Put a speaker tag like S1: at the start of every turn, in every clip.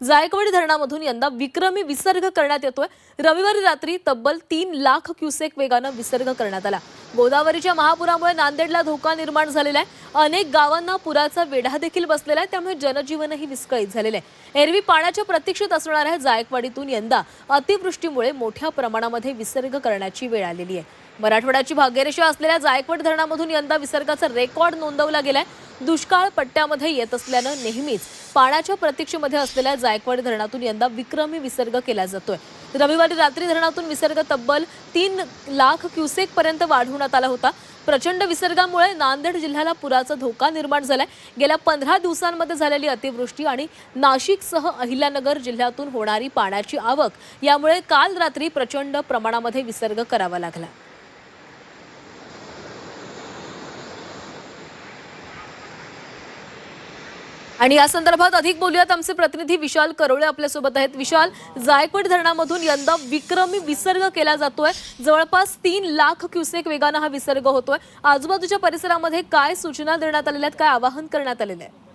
S1: जायकवाडी धरणामधून यंदा विक्रमी विसर्ग करण्यात येतोय. रविवारी रात्री तब्बल तीन लाख क्युसेक वेगानं विसर्ग करण्यात आला. गोदावरीच्या महापुरामुळे नांदेडला धोका निर्माण झालेला आहे. अनेक गावांना पुराचा वेढा देखील बसलेला आहे. त्यामुळे जनजीवनही विस्कळीत झालेलं आहे. एरवी पाण्याच्या प्रतीक्षेत असणाऱ्या जायकवाडीतून यंदा. अतिवृष्टीमुळे मोठ्या प्रमाणामध्ये विसर्ग करण्याची वेळ आलेली आहे. मराठवाड्याची भाग्यरेषा असलेल्या जायकवाड धरणामधून यंदा विसर्गाचा रेकॉर्ड नोंदवला गेलाय. दुष्काळ पट्ट्यामध्ये येत असल्यानं नेहमीच पाण्याच्या प्रतीक्षेमध्ये असलेल्या जायकवाड धरणातून यंदा विक्रमी विसर्ग केला जातोय. रविवारी रात्री धरणातून विसर्ग तब्बल तीन लाख क्युसेक पर्यंत वाढवण्यात आला होता. प्रचंड विसर्गामुळे नांदेड जिल्ह्याला पुराचा धोका निर्माण झालाय. गेल्या पंधरा दिवसांमध्ये झालेली अतिवृष्टी आणि नाशिकसह अहिल्यानगर जिल्ह्यातून होणारी पाण्याची आवक यामुळे काल रात्री प्रचंड प्रमाणामध्ये विसर्ग करावा लागला. आणि या संदर्भात अधिक बोलूयात. आमचे प्रतिनिधी विशाल करोळे आपल्यासोबत आहेत. विशाल जायकवाड धरणामधून यंदा विक्रमी विसर्ग केला जातोय. जवळपास तीन लाख क्युसेक वेगानं हा विसर्ग होतोय. आजूबाजूच्या परिसरामध्ये काय सूचना देण्यात आलेल्या आहेत? काय आवाहन करण्यात आलेलं आहे?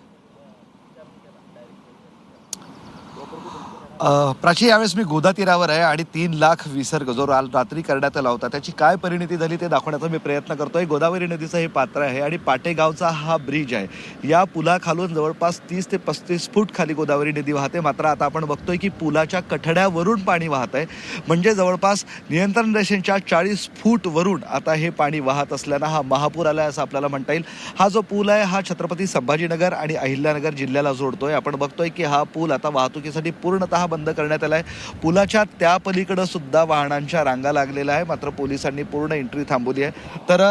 S2: प्राची यावेळेस मी गोदा तीरावर आहे आणि तीन लाख विसर्ग जो रात्री करण्यात आला होता त्याची काय परिणिती झाली ते दाखवण्याचा मी प्रयत्न करतोय. गोदावरी नदीचं हे पात्र आहे आणि पाटेगावचा हा ब्रिज आहे. या पुलाखालून जवळपास तीस ते पस्तीस फूट खाली गोदावरी नदी वाहते. मात्र आता आपण बघतोय की पुलाच्या कठड्यावरून पाणी वाहत आहे. म्हणजे जवळपास नियंत्रण रेषेच्या चाळीस फूट वरून आता हे पाणी वाहत असल्यानं हा महापूर आलाय असं आपल्याला म्हणता येईल. हा जो पूल आहे हा छत्रपती संभाजीनगर आणि अहिल्यानगर जिल्ह्याला जोडतोय. आपण बघतोय की हा पूल आता वाहतुकीसाठी पूर्णतः बंद करण्यात आलाय. पुलाच्या त्या पलीकडं सुद्धा वाहनांच्या रांगा लागलेल्या आहे मात्र पोलिसांनी पूर्ण एंट्री थांबवली आहे. तर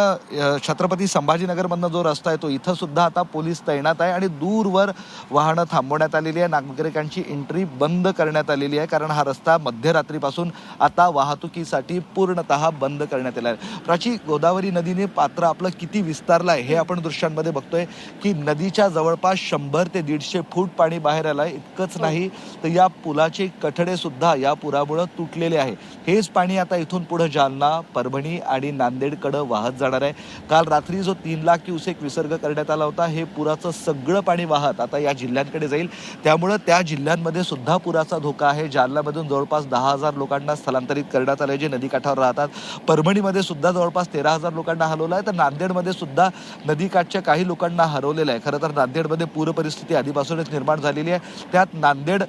S2: छत्रपती संभाजीनगरमधनं जो रस्ता आहे तो इथं सुद्धा आता पोलीस तैनात आहे आणि दूरवर वाहनं थांबवण्यात आलेली आहे. नागरिकांची एंट्री बंद करण्यात आलेली आहे कारण हा रस्ता मध्यरात्रीपासून आता वाहतुकीसाठी पूर्णतः बंद करण्यात आला आहे. प्राची गोदावरी नदीने पात्र आपलं किती विस्तारलं आहे हे आपण दृश्यांमध्ये बघतोय की नदीच्या जवळपास शंभर ते दीडशे फूट पाणी बाहेर आलं आहे इतकंच नाही तर या पुला कठडे कठडेसुद्धा या पुरामुळं तुटलेले आहे. हेच पाणी आता इथून पुढं जालना परभणी आणि नांदेडकडं वाहत जाणार आहे. काल रात्री जो तीन लाख क्युसेक विसर्ग करण्यात आला होता हे पुराचं सगळं पाणी वाहत आता या जिल्ह्यांकडे जाईल. त्यामुळं त्या जिल्ह्यांमध्ये सुद्धा पुराचा धोका आहे. जालनामधून जवळपास दहा हजार लोकांना स्थलांतरित करण्यात आले जे नदीकाठावर राहतात. परभणीमध्ये सुद्धा जवळपास तेरा हजार लोकांना हलवलं आहे तर नांदेडमध्ये सुद्धा नदीकाठच्या काही लोकांना हरवलेलं आहे. खरं तर नांदेडमध्ये पूरपरिस्थिती आधीपासूनच निर्माण झालेली आहे. त्यात नांदेड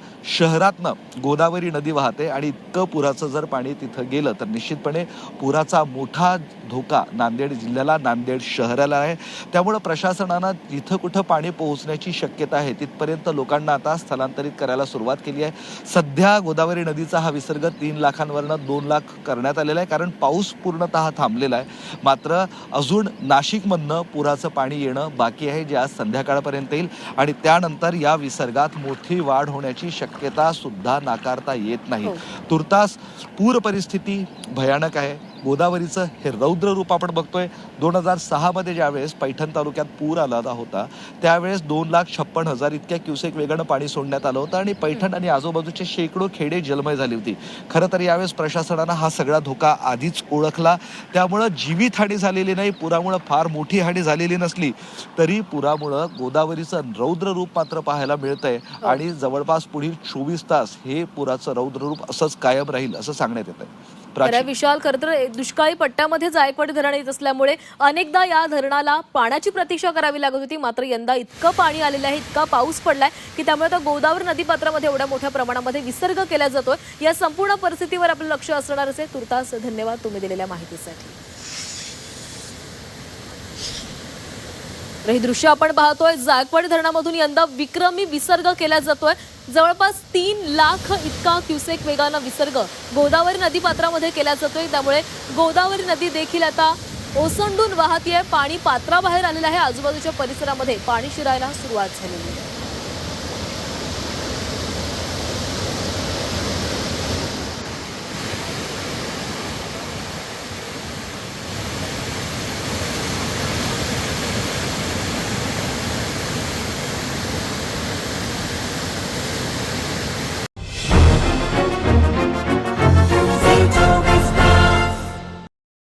S2: शहरातनं गोदावरी नदी वाहते आणि इतकं पुराचं जर पाणी तिथं गेलं तर निश्चितपणे पुराचा मोठा धोका नांदेड जिल्ह्याला नांदेड शहराला आहे. त्यामुळं प्रशासनानं जिथं कुठं पाणी पोहोचण्याची शक्यता आहे तिथपर्यंत लोकांना आता स्थलांतरित करायला सुरुवात केली आहे. सध्या गोदावरी नदीचा हा विसर्ग तीन लाखांवरनं दोन लाख करण्यात आलेला आहे कारण पाऊस पूर्णतः थांबलेला आहे. मात्र अजून नाशिकमधनं पुराचं पाणी येणं बाकी आहे जे आज संध्याकाळपर्यंत येईल. आणि त्यानंतर या विसर्गात मोठी वाढ होण्याची शक्यता सुद्धा नाकारता येत नाही
S1: हो.
S2: तुर्तास पूर परिस्थिती भयानक आहे गोदावरीचं हे रौद्र रूप आपण बघतोय. दोन हजार सहामध्ये ज्यावेळेस पैठण तालुक्यात पूर आला होता त्यावेळेस दोन लाख छप्पन हजार इतक्या क्युसेक वेगानं पाणी सोडण्यात आलं होतं आणि पैठण आणि आजूबाजूचे शेकडो खेडे जलमय झाली होती. खरं तर यावेळेस प्रशासनानं हा सगळा धोका आधीच ओळखला. त्यामुळं जीवितहानी झालेली नाही पुरामुळं फार मोठी हानी झालेली नसली तरी पुरामुळं गोदावरीचं रौद्र रूप मात्र पाहायला मिळतंय. आणि जवळपास पुढील चोवीस तास हे पुराचं रौद्र रूप असंच कायम राहील असं सांगण्यात येत आहे
S1: तर विशाल खरं तर दुष्काळी पट्ट्यामध्ये जायकवाडी धरण येत असल्यामुळे अनेकदा या धरणाला पाण्याची प्रतीक्षा करावी लागत होती. मात्र यंदा इतकं पाणी आलेलं आहे इतका पाऊस पडलाय की त्यामुळे आता गोदावरी नदीपात्रामध्ये एवढ्या मोठ्या प्रमाणामध्ये विसर्ग केला जातोय. या संपूर्ण परिस्थितीवर आपलं लक्ष असणार असेल. तुर्तास धन्यवाद तुम्ही दिलेल्या माहितीसाठी. तर ही दृश्य आपण पाहतोय. जायकवाडी धरणामधून यंदा विक्रमी विसर्ग केला जातोय. जवळपास तीन लाख इतका क्युसेक वेगानं विसर्ग गोदावरी नदीपात्रामध्ये केला जातोय. त्यामुळे गोदावरी नदी देखील आता ओसंडून वाहतीये. पाणी पात्राबाहेर आलेलं आहे. आजूबाजूच्या परिसरामध्ये पाणी शिरायला सुरुवात झालेली आहे.